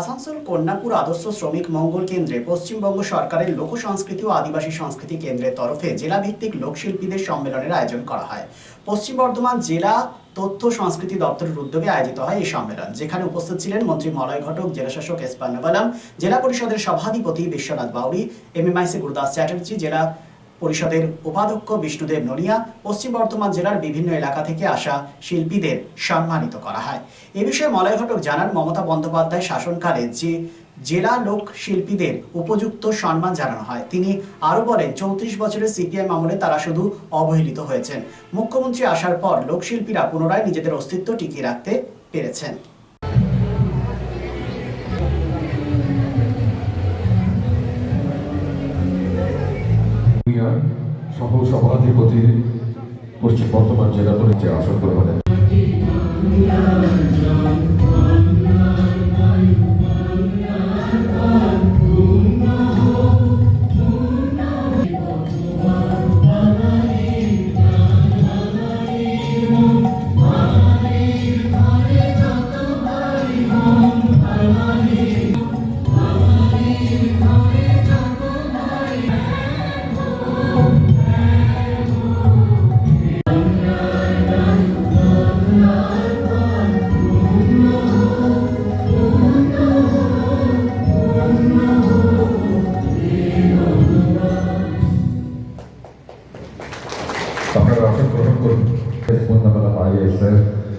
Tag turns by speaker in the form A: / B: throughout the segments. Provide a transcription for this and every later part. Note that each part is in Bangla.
A: আসানসোল কন্যাপুর আদর্শ শ্রমিক মঙ্গল কেন্দ্রে পশ্চিমবঙ্গ সরকারের লোক সংস্কৃতি ও আদিবাসী সংস্কৃতি কেন্দ্রের তরফে জেলাভিত্তিক লোকশিল্পীদের সম্মেলনের আয়োজন করা হয়। পশ্চিম বর্ধমান জেলা তথ্য সংস্কৃতি দপ্তরের উদ্যোগে আয়োজিত হয় এই সম্মেলন, যেখানে উপস্থিত ছিলেন মন্ত্রী মলয় ঘটক জেলাশাসক এস পান্নবালাম জেলা পরিষদের সভাধিপতি বিশ্বনাথ বাউরি এমএমআইসি গুরুদাস চ্যাটার্জি, জেলা পরিষদের উপাধ্যক্ষ বিষ্ণুদেব নড়িয়া পশ্চিম বর্ধমান জেলার বিভিন্ন এলাকা থেকে আসা শিল্পীদের সম্মানিত করা হয়। এ বিষয়ে মলয় ঘটক জানান, মমতা বন্দ্যোপাধ্যায় শাসনকালে যে জেলা লোক শিল্পীদের উপযুক্ত সম্মান জানানো হয়, তিনি আরও বলেন, চৌত্রিশ বছরের সিপিএম আমলে তারা শুধু অবহেলিত হয়েছেন। মুখ্যমন্ত্রী আসার পর লোকশিল্পীরা পুনরায় নিজেদের অস্তিত্ব টিকিয়ে রাখতে পেরেছেন।
B: সহ সভাধিপতি পশ্চিম বর্ধমান জেলা পরিচয় আসন গ্রহণের।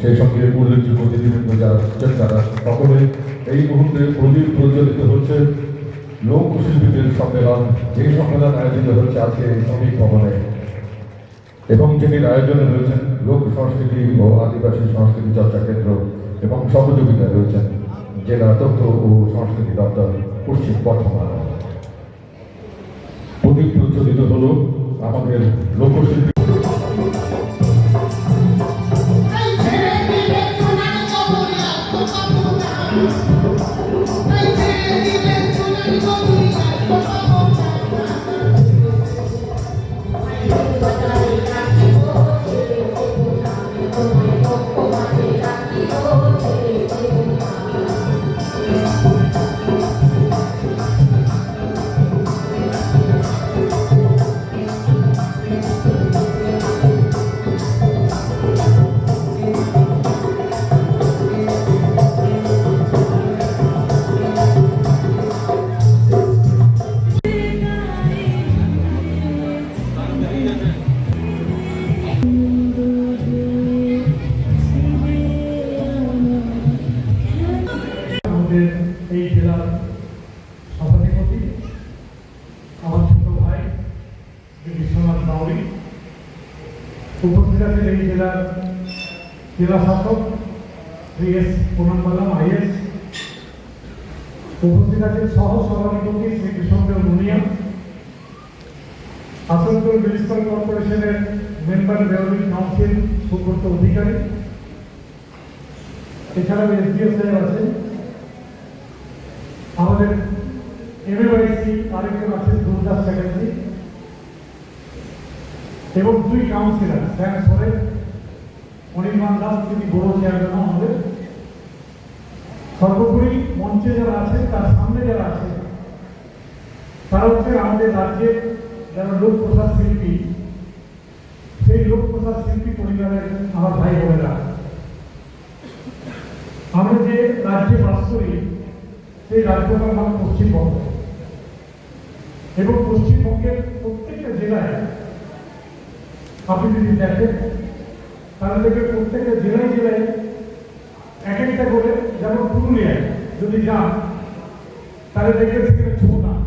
B: সেই সঙ্গে উল্লেখযোগ্য অতিথিবৃন্দ যারা আছেন তারা সকলে এই মুহূর্তে প্রদীপ প্রজ্বলিত হচ্ছে। লোক শিল্পীদের সম্মেলন, এই সম্মেলন আয়োজিত হচ্ছে আজকে এই শ্রমিক ভবনে। এবং যেটির আয়োজনে রয়েছেন, লোক সংস্কৃতি ও আদিবাসী সংস্কৃতি চর্চা কেন্দ্র এবং সহযোগিতায় রয়েছেন জেলা তথ্য ও সংস্কৃতি দপ্তর, পশ্চিম বর্ধমান। প্রদীপ প্রজ্বলিত হল আমাদের লোকশিল্পী
C: পোকা এই
D: জেলার জেলা শাসক শ্রী এস পুনমবালাম আইএস, উপস্থিত আছেন সহ সভাধিপতি শ্রী কৃষ্ণদেব মুনিয়া, আসানসোল মিউনিসিপাল কর্পোরেশনের member development council Subrata Adhikari, এছাড়াও এসডিও সাহেব আছেন। আমাদের এমএওয়াইসি আরেকজন আছেন, গুরুদাস চ্যাটার্জি, এবং দুই কাউন্সিলর শ্যাম সোরেন অনির্বাণ দাস তিনি বড় চেয়ারম্যান আমাদের, সর্বোপরি মঞ্চে যারা আছে, তার সামনে যারা আছে, তারা হচ্ছে আমাদের রাজ্যের যারা লোক প্রসাদ শিল্পী, সেই লোক প্রসাদ শিল্পী পরিবারের আমার ভাই বোনেরা। আমরা যে রাজ্যে বাস করি, সেই রাজ্যটার নাম পশ্চিমবঙ্গ। এবং পশ্চিমবঙ্গের প্রত্যেকটা জেলায়, আপনি যদি দেখেন দেখবেন প্রত্যেকটা জেলায় জেলায় এক একটা করে যেমন পুরুলিয়ায় যদি যান, তাহলে দেখবেন সেখানে ছৌ নাচ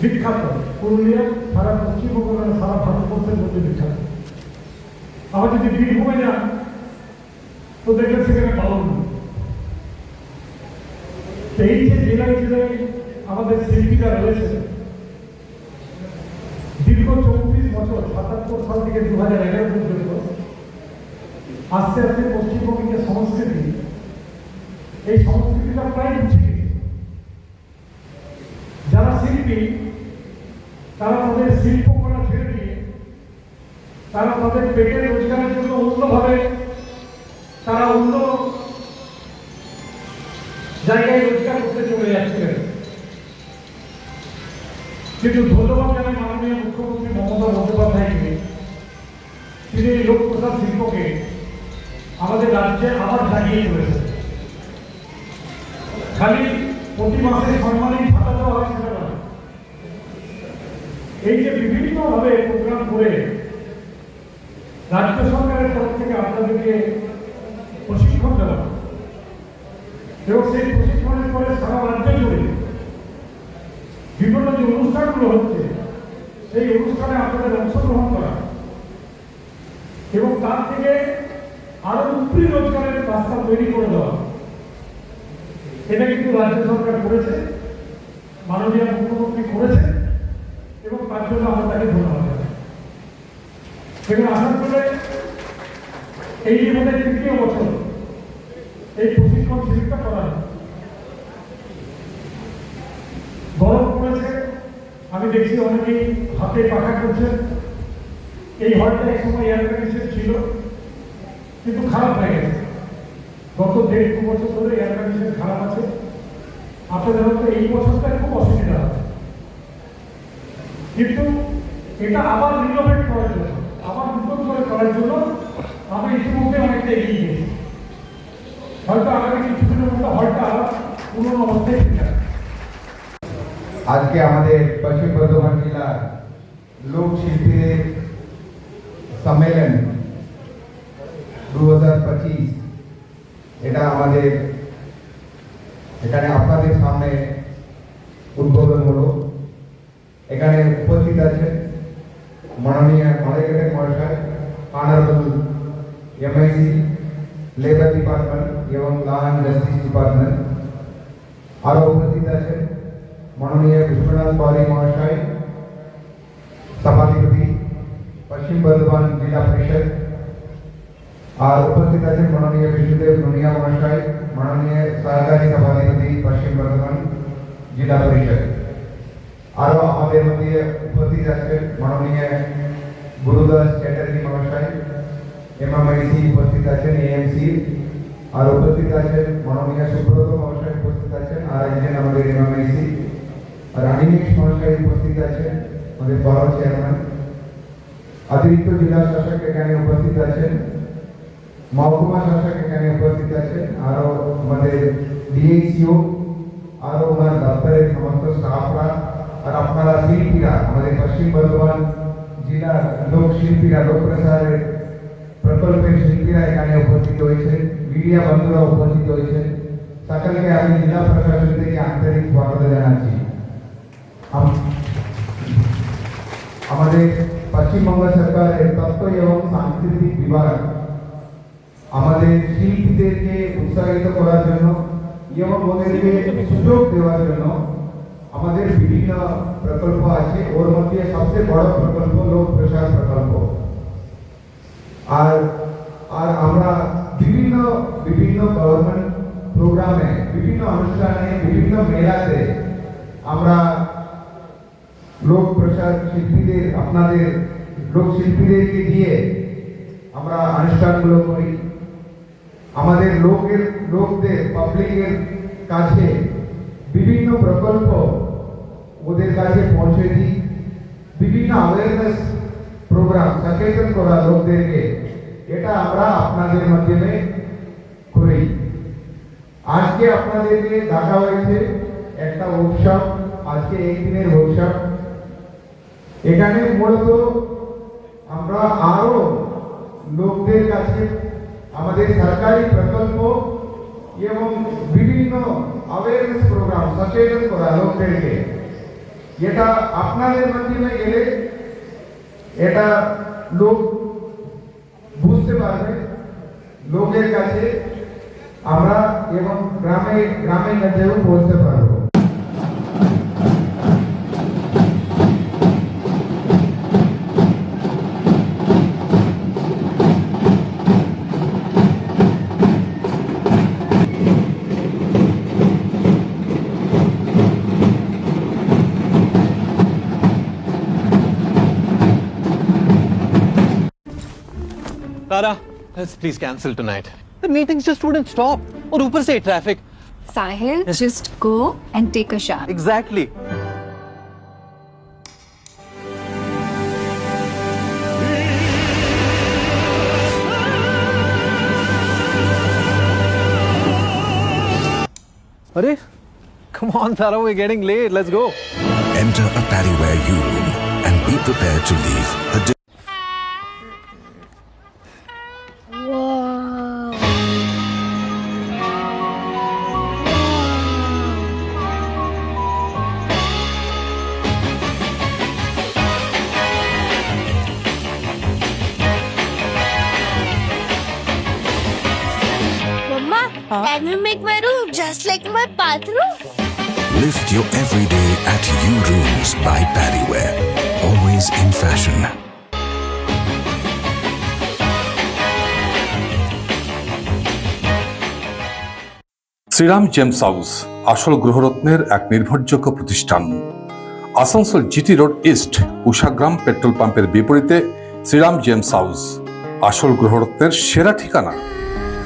D: বিখ্যাত। পুরুলিয়া সারা পশ্চিমবঙ্গ সারা ভারতবর্ষের মধ্যে বিখ্যাত। আবার যদি বীরভূমে যান, তো দেখবেন সেখানে পালন এই যে জেলায় জেলায় আমাদের শিল্পীরা রয়েছে দীর্ঘ চৌত্রিশ বছর সাতাত্তর সাল থেকে দু হাজার এগারো পর্যন্ত আস্তে আস্তে পশ্চিমবঙ্গের সংস্কৃতি, এই সংস্কৃতিটা প্রায় মুছে যারা শিল্পী, তারা তাদের শিল্প করা ছেড়ে দিয়ে তারা তাদের পেটের রোজগারের জন্য অন্যভাবে তারা অন্য জায়গায় রোজগার করতে চলে যাচ্ছিলেন। কিন্তু ধন্যবাদ জানাই মাননীয় মুখ্যমন্ত্রী মমতা তিনি এই লোক প্রসাদ শিল্পকে আমাদের রাজ্যে আবার জাগিয়ে তুলেছেন খালি প্রতি মাসে সম্মানিত ভাতা দেওয়া হয় সেটা নয়। এই যে বিভিন্নভাবে প্রোগ্রাম করে রাজ্য সরকারের তরফ থেকে আপনাদেরকে প্রশিক্ষণ দেওয়া। এবং সেই প্রশিক্ষণের পরে সারা রাজ্য জুড়ে বিভিন্ন যে অনুষ্ঠানগুলো হচ্ছে, সেই অনুষ্ঠানে আপনাদের অংশগ্রহণ করা। তার থেকে আরও উপরি রোজগারের রাস্তা তৈরি করে দেওয়া। এটা কিন্তু রাজ্য সরকার করেছে, মাননীয় মুখ্যমন্ত্রী করেছে, এবং তার জন্য আমরা তাকে ধন্যবাদ জানাই। এবং আসানসোলে এই আমাদের তৃতীয় বছর এই প্রশিক্ষণ শিবিরটা করা। গরম পড়েছে, আমি দেখছি অনেকেই হাতে পাখা করছেন। এই হলটা এক সময় এয়ার কন্ডিশন ছিল, কিন্তু খারাপ হয়ে গেছে। গত দেড় দু বছর ধরে এয়ার কন্ডিশন খারাপ আছে। আপনাদের হয়তো এই বছরটা খুব অসুবিধা হবে। কিন্তু এটা আবার রিনোভেট করার জন্য, আবার নতুন করে করার জন্য আমরা ইতিমধ্যে অনেকটা এগিয়ে গেছি। হয়তো আগামী কিছুদিনের মধ্যে হলটা আবার পুরনো অবস্থায়।
E: আজকে আমাদের পশ্চিম বর্ধমান জেলার লোক শিল্পীদের সম্মেলন দু হাজার পঁচিশ। এটা আমাদের, এখানে আপনাদের সামনে উদ্বোধন হলো। এখানে উপস্থিত আছেন মাননীয় মালিকের মহাশয় অনারেবল এমআইসি লেবার ডিপার্টমেন্ট এবং ল অ্যান্ড জাস্টিস ডিপার্টমেন্ট আরও উপস্থিত আছেন মাননীয় বিশ্বনাথ পালি মহাশয় সভাধিপতি পশ্চিম বর্ধমান জেলা পরিষদ আর উপস্থিত আছেন মাননীয় বিষ্ণুদেব নুনিয়া মহাশয় মাননীয় সহকারী সভাধিপতি পশ্চিম বর্ধমান জেলা পরিষদ আরও আমাদের মধ্যে উপস্থিত আছেন মাননীয় গুরুদাস চ্যাটার্জি মহাশয় এমএমআইসি উপস্থিত আছেন এএমসি আর উপস্থিত আছেন মাননীয় সুব্রত মহাশয় উপস্থিত আছেন আর একজন আমাদের এমএমআইসি আর আনিমেশ মহাশয় উপস্থিত আছেন আমাদের বড় চেয়ারম্যান অতিরিক্ত জেলা শাসক এখানে উপস্থিত আছেন, মহকুমা শাসক এখানে উপস্থিত আছেন, আরও আমাদের ডিএসিও আরও ওনার দপ্তরের সমস্ত স্টাফরা, আর আপনারা শিল্পীরা, আমাদের পশ্চিম বর্ধমান জেলার লোক শিল্পীরা লোক প্রসারের প্রকল্পের শিল্পীরা এখানে উপস্থিত হয়েছেন, মিডিয়া বন্ধুরা উপস্থিত হয়েছেন। সকলকে আমি জেলা প্রশাসন থেকে আন্তরিক স্বাগত জানাচ্ছি। আম- পশ্চিমবঙ্গ সরকারের তথ্য এবং সাংস্কৃতিক বিভাগ আমাদের শিল্পীদেরকে উৎসাহিত করার জন্য এবং ওদেরকে সুযোগ দেওয়ার জন্য আমাদের বিভিন্ন প্রকল্প আছে। ওর মধ্যে সবচেয়ে বড় প্রকল্প লোক প্রসার প্রকল্প। আর আর আমরা বিভিন্ন বিভিন্ন গভর্নমেন্ট প্রোগ্রামে বিভিন্ন অনুষ্ঠানে, বিভিন্ন মেলাতে আমরা লোক প্রসার শিল্পীদের, আপনাদের লোক শিল্পীদেরকে দিয়ে আমরা অনুষ্ঠানগুলো করি। আমাদের লোকের, লোকদের পাবলিকের কাছে বিভিন্ন প্রকল্প ওদের কাছে পৌঁছে দিই। বিভিন্ন অ্যাওয়ারনেস প্রোগ্রাম সচেতন করা লোকদেরকে, এটা আমরা আপনাদের মাধ্যমে করি। আজকে আপনাদেরকে ডাকা হয়েছে একটা উৎসব আজকে এই দিনের উৎসব এখানে মূলত আমরা আরও লোকদের কাছে আমাদের সরকারি প্রকল্প এবং বিভিন্ন অ্যাওয়ারনেস প্রোগ্রাম সচেতন করা লোকদেরকে। এটা আপনাদের মাধ্যমে গেলে এটা লোক বুঝতে পারবে। লোকের কাছে আমরা এবং গ্রামে গ্রামে কাছেও পৌঁছতে পারব।
F: Tara, let's please cancel tonight. The meetings just wouldn't stop. और ऊपर से traffic Sahil, just go and take a shower.
G: Exactly. Arey, come on, Tara, we're getting late. Let's go.
H: Enter a Paddyware U room and be prepared to leave a di-
I: bathroom?
H: Lift your everyday at U rooms by Paddyware. Always in fashion.
B: Sriram gems house আসল গ্রহরত্নের এক নির্ভরযোগ্য প্রতিষ্ঠান Asansol GT road east Ushagram petrol পাম্পের বিপরীতে শ্রীরাম জেমস হাউস আসল গ্রহরত্নের সেরা ঠিকানা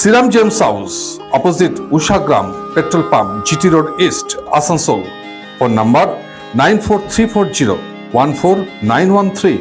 B: Sriram gems house opposite Ushagram petrol pump GT road east Asansol. Phone number nine four three four zero one four nine one three